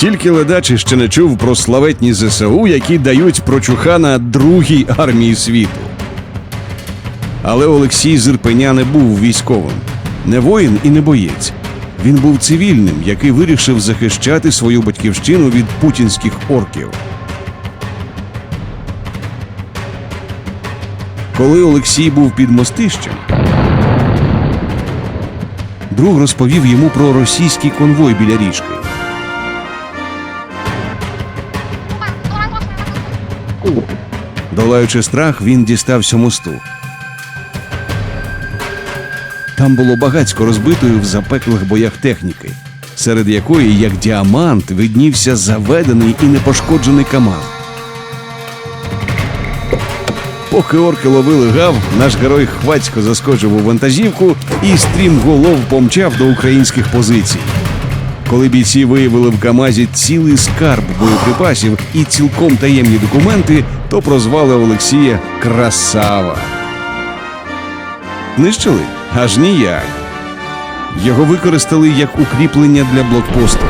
Тільки ледачі ще не чув про славетні ЗСУ, які дають прочухана другій армії світу. Але Олексій Зирпеня не був військовим, не воїн і не боєць. Він був цивільним, який вирішив захищати свою батьківщину від путінських орків. Коли Олексій був під мостищем, друг розповів йому про російський конвой біля річки. Долаючи страх, він дістався мосту. Там було багацько розбитої в запеклих боях техніки, серед якої, як діамант, виднівся заведений і непошкоджений КАМАЗ. Поки орки ловили гав, наш герой хвацько заскочив у вантажівку і стрімголов помчав до українських позицій. Коли бійці виявили в КАМАЗі цілий скарб боєприпасів і цілком таємні документи, то прозвали Олексія Красава. Нищили Аж ніяк. Його використали як укріплення для блокпосту,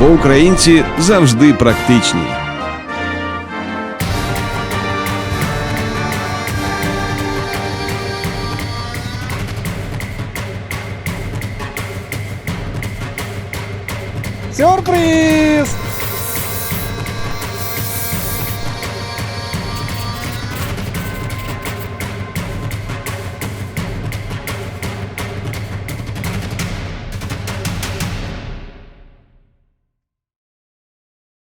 бо українці завжди практичні. Сюрприз!